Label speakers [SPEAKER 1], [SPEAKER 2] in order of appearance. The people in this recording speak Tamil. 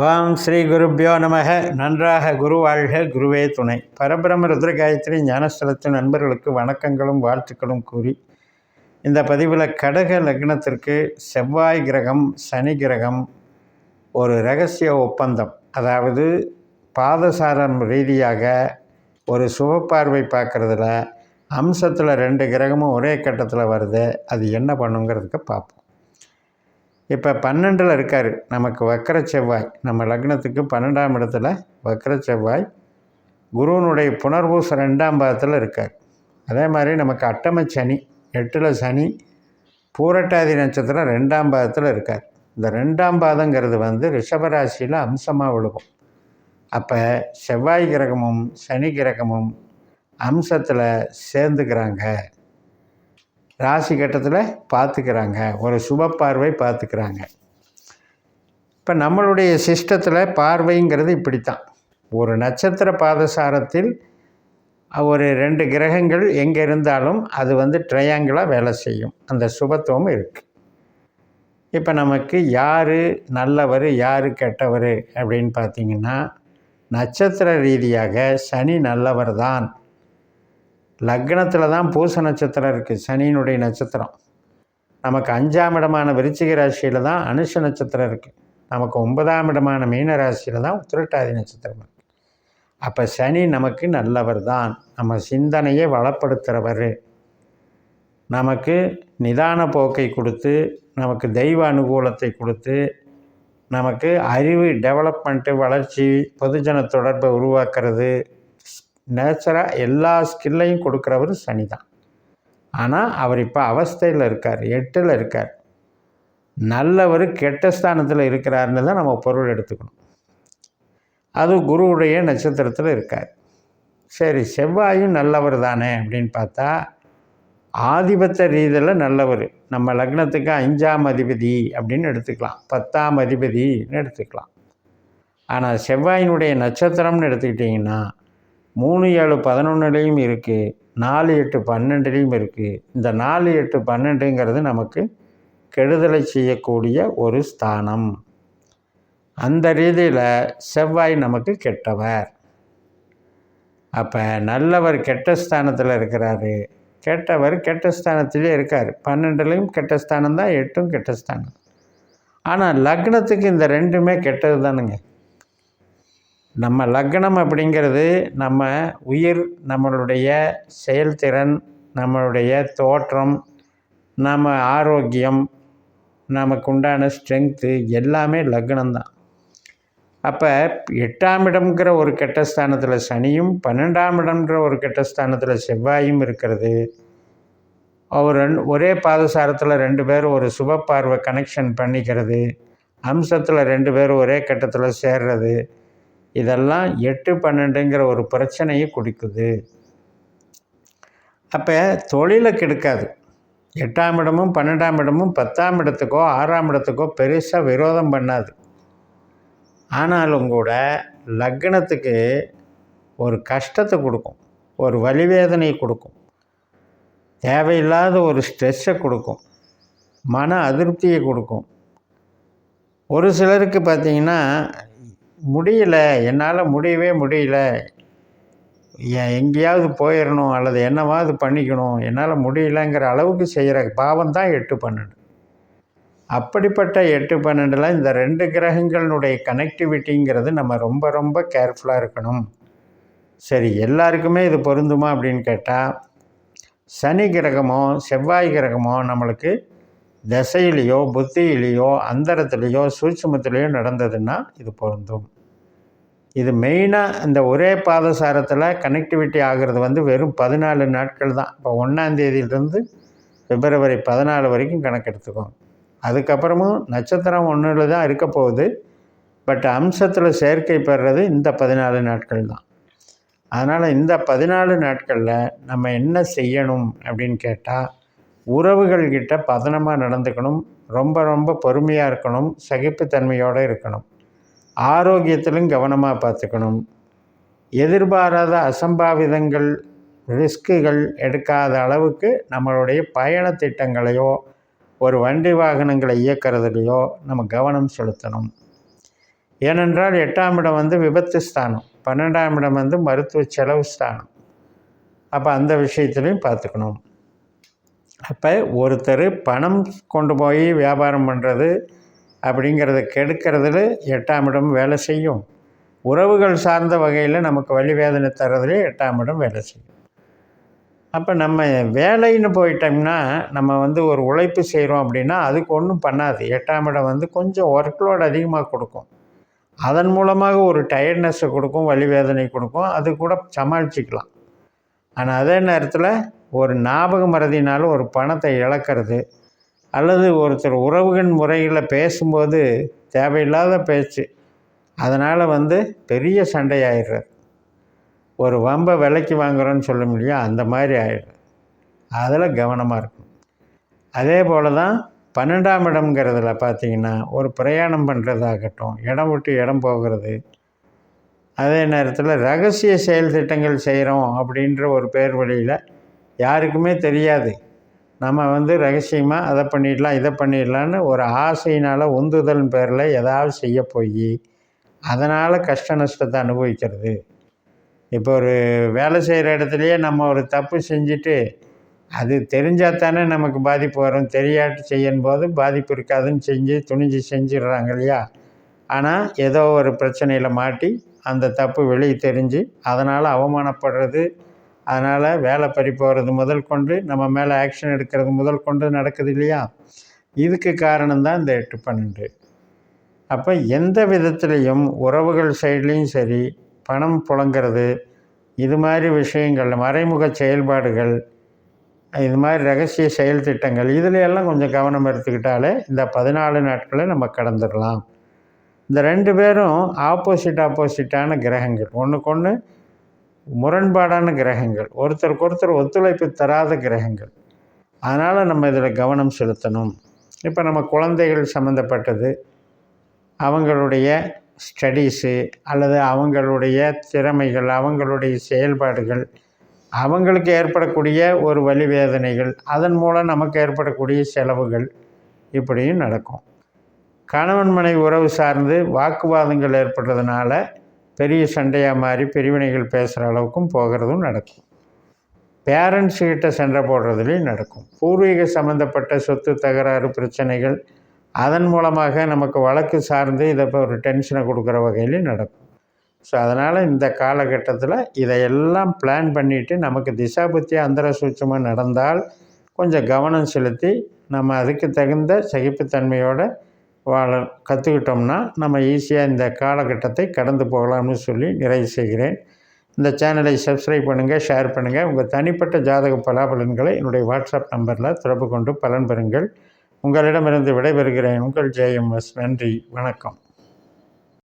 [SPEAKER 1] வாம் ஸ்ரீ குருப்பியோ நமக. நன்றாக குரு வாழ்க குருவே துணை. பரபிரம ருத்ரகாயத்ரி ஞானஸ்தலத்தின் நண்பர்களுக்கு வணக்கங்களும் வாழ்த்துக்களும் கூறி இந்த பதிவில் கடக லக்னத்திற்கு செவ்வாய் கிரகம் சனி கிரகம் ஒரு ரகசிய ஒப்பந்தம். அதாவது பாதசாரம் ரீதியாக ஒரு சுபப்பார்வை பார்க்குறதுல அம்சத்தில் ரெண்டு கிரகமும் ஒரே கட்டத்தில் வருது. அது என்ன பண்ணுங்கிறதுக்கு பார்ப்போம் இப்போ பன்னெண்டில் இருக்கார். நமக்கு வக்கர செவ்வாய். நம்ம லக்னத்துக்கு பன்னெண்டாம் இடத்துல வக்கர செவ்வாய். குருவனுடைய புனர்பூசம் ரெண்டாம் பாதத்தில் இருக்கார். அதே மாதிரி நமக்கு அட்டம சனி எட்டில் சனி பூரட்டாதி நட்சத்திரம் ரெண்டாம் பாதத்தில் இருக்கார். இந்த ரெண்டாம் பாதங்கிறது வந்து ரிஷபராசியில் அம்சமாக விழுகும். அப்போ செவ்வாய் கிரகமும் சனி கிரகமும் அம்சத்தில் சேர்ந்துக்கிறாங்க. ராசி கட்டத்தில் பார்த்துக்கிறாங்க ஒரு சுப பார்வை பார்த்துக்கிறாங்க இப்போ நம்மளுடைய சிஸ்டத்தில் பார்வைங்கிறது இப்படித்தான். ஒரு நட்சத்திர பாதசாரத்தில் ஒரு ரெண்டு கிரகங்கள் எங்கே இருந்தாலும் அது வந்து ட்ரையாங்கிளாக வேலை செய்யும். அந்த சுபத்துவம் இருக்குது இப்போ நமக்கு யார் நல்லவர் யார் கெட்டவர் அப்படின்னு பார்த்தீங்கன்னா நட்சத்திர ரீதியாக சனி நல்லவர் தான் லக்னத்தில் தான் பூச நட்சத்திரம் இருக்குது சனியினுடைய நட்சத்திரம். நமக்கு அஞ்சாம் இடமான விருச்சிக ராசியில் தான் அனுஷ நட்சத்திரம் இருக்குது நமக்கு ஒன்பதாம் இடமான மீன ராசியில் தான் உத்திரட்டாதி நட்சத்திரம் இருக்குது அப்போ சனி நமக்கு நல்லவர் தான். நம்ம சிந்தனையை வளப்படுத்துகிறவர் நமக்கு நிதான போக்கை கொடுத்து நமக்கு தெய்வ அனுகூலத்தை கொடுத்து நமக்கு அறிவு டெவலப்மெண்ட்டு வளர்ச்சி பொதுஜன தொடர்பை உருவாக்குறது நேச்சராக எல்லா ஸ்கில்லையும் கொடுக்குறவர் சனி தான் ஆனால் அவர் இப்போ அவஸ்தையில் இருக்கார் எட்டில் இருக்கார். நல்லவர் கெட்ட ஸ்தானத்தில் இருக்கிறாருன்னு தான் நம்ம பொருள் எடுத்துக்கணும். அது குருவுடைய நட்சத்திரத்தில் இருக்கார். சரி செவ்வாயும் நல்லவர் தானே அப்படின்னு பார்த்தா ஆதிபத்த ரீதியில் நல்லவர். நம்ம லக்னத்துக்கு அஞ்சாம் அதிபதி அப்படின்னு எடுத்துக்கலாம். பத்தாம் அதிபதினு எடுத்துக்கலாம். ஆனால் செவ்வாயினுடைய நட்சத்திரம்னு எடுத்துக்கிட்டிங்கன்னா மூணு ஏழு பதினொன்றுலேயும் இருக்குது நாலு எட்டு பன்னெண்டுலேயும் இருக்குது இந்த நாலு எட்டு பன்னெண்டுங்கிறது நமக்கு கெடுதலை செய்யக்கூடிய ஒரு ஸ்தானம். அந்த ரீதியில் செவ்வாய் நமக்கு கெட்டவர். அப்போ நல்லவர் கெட்ட ஸ்தானத்தில் இருக்கிறாரு. கெட்டவர் கெட்ட ஸ்தானத்திலே இருக்கார். பன்னெண்டுலேயும் கெட்ட ஸ்தானம் தான் எட்டும் கெட்ட ஸ்தானம். ஆனால் லக்னத்துக்கு இந்த ரெண்டுமே கெட்டது தானுங்க நம்ம லக்னம் அப்படிங்கிறது நம்ம உயிர் நம்மளுடைய செயல்திறன் நம்மளுடைய தோற்றம் நம்ம ஆரோக்கியம் நமக்கு உண்டான ஸ்ட்ரென்த்து எல்லாமே லக்னம்தான். அப்போ எட்டாம் இடம்ங்கிற ஒரு கெட்ட ஸ்தானத்தில் சனியும் பன்னெண்டாம் இடம்ங்கிற ஒரு கெட்ட ஸ்தானத்தில் செவ்வாயும் இருக்கிறது. அவர் ரெண்டு ஒரே பாதசாரத்தில் ரெண்டு பேரும் ஒரு சுப பார்வை கனெக்ஷன் பண்ணிக்கிறது. அம்சத்தில் ரெண்டு பேரும் ஒரே கட்டத்தில் சேர்றது. இதெல்லாம் எட்டு பன்னெண்டுங்கிற ஒரு பிரச்சனையை கொடுக்குது. அப்போ தொழிலை கெடுக்காது. எட்டாம் இடமும் பன்னெண்டாம் இடமும் பத்தாம் இடத்துக்கோ ஆறாம் இடத்துக்கோ பெருசாக விரோதம் பண்ணாது. ஆனாலும் கூட லக்னத்துக்கு ஒரு கஷ்டத்தை கொடுக்கும். ஒரு வலிவேதனையை கொடுக்கும். தேவையில்லாத ஒரு ஸ்ட்ரெஸ்ஸை கொடுக்கும். மன அதிருப்தியை கொடுக்கும். ஒரு சிலருக்கு பார்த்திங்கன்னா முடியல. என்னால் முடியவே முடியல. எங்கேயாவது போயிடணும் அல்லது என்னவாவது பண்ணிக்கணும். என்னால் முடியலங்கிற அளவுக்கு செய்கிற பாவம் தான் எட்டு பன்னெண்டு. அப்படிப்பட்ட எட்டு பன்னெண்டில் இந்த ரெண்டு கிரகங்களுடைய கனெக்டிவிட்டிங்கிறது நம்ம ரொம்ப ரொம்ப கேர்ஃபுல்லாக இருக்கணும். சரி எல்லாருக்குமே இது பொருந்துமா அப்படின்னு கேட்டால் சனி கிரகமோ செவ்வாய் கிரகமோ நம்மளுக்கு திசையிலேயோ புத்தியிலேயோ அந்தரத்துலேயோ சூட்சமத்துலேயோ நடந்ததுன்னா இது பொருந்தும். இது மெயினாக இந்த ஒரே பாதசாரத்தில் கனெக்டிவிட்டி ஆகிறது வந்து வெறும் பதினாலு நாட்கள் தான். இப்போ ஒன்றாந்தேதியிலிருந்து பிப்ரவரி பதினாலு வரைக்கும் கணக்கு அதுக்கப்புறமும் நட்சத்திரம் ஒன்றில் தான் இருக்க போகுது. பட் அம்சத்தில் சேர்க்கை பெறுறது இந்த பதினாலு நாட்கள் தான். அதனால் இந்த பதினாலு நாட்களில் நம்ம என்ன செய்யணும் அப்படின்னு கேட்டால் உறவுகள்கிட்ட பதனமாக நடந்துக்கணும். ரொம்ப ரொம்ப பொறுமையாக இருக்கணும். சகிப்புத்தன்மையோடு இருக்கணும். ஆரோக்கியத்திலும் கவனமாக பார்த்துக்கணும். எதிர்பாராத அசம்பாவிதங்கள் ரிஸ்க்குகள் எடுக்காத அளவுக்கு நம்மளுடைய பயண திட்டங்களையோ ஒரு வண்டி வாகனங்களை இயக்கிறதுலையோ நம்ம கவனம் செலுத்தணும். ஏனென்றால் எட்டாம் இடம் வந்து விபத்து ஸ்தானம். பன்னெண்டாம் இடம் வந்து மருத்துவ செலவு ஸ்தானம். அப்போ அந்த விஷயத்துலையும் பார்த்துக்கணும். அப்போ ஒருத்தர் பணம் கொண்டு போய் வியாபாரம் பண்ணுறது அப்படிங்கிறத கெடுக்கிறதுல எட்டாம் இடம் வேலை செய்யும். உறவுகள் சார்ந்த வகையில் நமக்கு வழி வேதனை தர்றதுலே எட்டாம் இடம் வேலை செய்யும். அப்போ நம்ம வேலைன்னு போயிட்டோம்னா நம்ம வந்து ஒரு உழைப்பு செய்கிறோம் அப்படின்னா அதுக்கு ஒன்றும் பண்ணாது. எட்டாம் இடம் வந்து கொஞ்சம் ஒர்க் லோட் அதிகமாக கொடுக்கும். அதன் மூலமாக ஒரு டயர்ட்னஸை கொடுக்கும் வலி வேதனை கொடுக்கும் அது கூட சமாளிச்சிக்கலாம். ஆனால் அதே நேரத்தில் ஒரு ஞாபக மறதினால ஒரு பணத்தை இழக்கிறது. அல்லது ஒருத்தர் உறவுகள் முறையில் பேசும்போது தேவையில்லாத பேச்சு. அதனால் வந்து பெரிய சண்டையாயிடுறது ஒரு வம்பை விலைக்கு வாங்குறோன்னு சொல்ல முடியும் அந்த மாதிரி ஆயிடும் அதில் கவனமாக இருக்கும் அதே போல் தான் பன்னெண்டாம் இடம்ங்கிறதுல பார்த்தீங்கன்னா ஒரு பிரயாணம் பண்ணுறதாகட்டும் இடம் விட்டு இடம் போகிறது. அதே நேரத்தில் ரகசிய செயல் திட்டங்கள் செய்கிறோம் அப்படின்ற ஒரு பேர் வழியில் யாருக்குமே தெரியாது. நம்ம வந்து ரகசியமாக அதை பண்ணிடலாம் இதை பண்ணிடலான்னு ஒரு ஆசையினால் உந்துதல் பேரில் ஏதாவது செய்ய போய் அதனால் கஷ்ட நஷ்டத்தை அனுபவிக்கிறது. இப்போ ஒரு வேலை செய்கிற இடத்துலையே நம்ம ஒரு தப்பு செஞ்சுட்டு அது தெரிஞ்சால் தானே நமக்கு பாதிப்பு வரும். தெரியாட்டு செய்யும் போது பாதிப்பு இருக்காதுன்னு செஞ்சு துணிஞ்சு செஞ்சிடுறாங்க இல்லையா? ஆனால் ஏதோ ஒரு பிரச்சனையில் மாட்டி அந்த தப்பு வெளியே தெரிஞ்சு அதனால் அவமானப்படுறது அதனால் வேலை பறி போகிறது முதல் கொண்டு நம்ம மேலே ஆக்ஷன் எடுக்கிறது முதல் கொண்டு நடக்குது இல்லையா? இதுக்கு காரணம்தான் இந்த எட்டு பன்னெண்டு. அப்போ எந்த விதத்துலேயும் உறவுகள் சைட்லேயும் சரி பணம் புழங்கிறது இது மாதிரி விஷயங்கள் மறைமுக செயல்பாடுகள் இது மாதிரி ரகசிய செயல் திட்டங்கள் இதில் எல்லாம் கொஞ்சம் கவனம் எடுத்துக்கிட்டாலே இந்த பதினாலு நாட்களை நம்ம கடந்துடலாம். இந்த ரெண்டு பேரும் ஆப்போசிட் ஆப்போசிட்டான கிரகங்கள். ஒன்றுக்கு ஒன்று முரண்பாடான கிரகங்கள். ஒருத்தருக்கு ஒருத்தர் ஒத்துழைப்பு தராத கிரகங்கள். அதனால் நம்ம இதில் கவனம் செலுத்தணும். இப்போ நம்ம குழந்தைகள் சம்மந்தப்பட்டது அவங்களுடைய ஸ்டடீஸு அல்லது அவங்களுடைய திறமைகள் அவங்களுடைய செயல்பாடுகள் அவங்களுக்கு ஏற்படக்கூடிய ஒரு வலிவேதனைகள் அதன் மூலம் நமக்கு ஏற்படக்கூடிய செலவுகள் இப்படியும் நடக்கும். கணவன் மனைவி உறவு சார்ந்து வாக்குவாதங்கள் ஏற்படுறதுனால பெரிய சண்டையாக மாறி பிரிவினைகள் பேசுகிற அளவுக்கும் போகிறதும் நடக்கும். பேரண்ட்ஸ்கிட்ட சண்டை போடுறதுலேயும் நடக்கும். பூர்வீக சம்மந்தப்பட்ட சொத்து தகராறு பிரச்சனைகள் அதன் மூலமாக நமக்கு வழக்கு சார்ந்து இதை இப்போ ஒரு டென்ஷனை கொடுக்குற வகையிலையும் நடக்கும். ஸோ அதனால் இந்த காலகட்டத்தில் இதையெல்லாம் பிளான் பண்ணிவிட்டு நமக்கு திசாபுத்தி அந்தர சூட்சமாக நடந்தால் கொஞ்சம் கவனம் செலுத்தி நம்ம அதுக்கு தகுந்த சகிப்புத்தன்மையோடு வாழ கற்றுக்கிட்டோம்னா நம்ம ஈஸியாக இந்த காலகட்டத்தை கடந்து போகலாம்னு சொல்லி நிறைவு செய்கிறேன். இந்த சேனலை சப்ஸ்கிரைப் பண்ணுங்கள் ஷேர் பண்ணுங்கள் உங்கள் தனிப்பட்ட ஜாதக பலாபலன்களை என்னுடைய வாட்ஸ்அப் நம்பரில் தொடர்பு கொண்டு பலன் பெறுங்கள். உங்களிடமிருந்து விடைபெறுகிறேன். உங்கள் ஜேஎம்எஸ் நன்றி. வணக்கம்.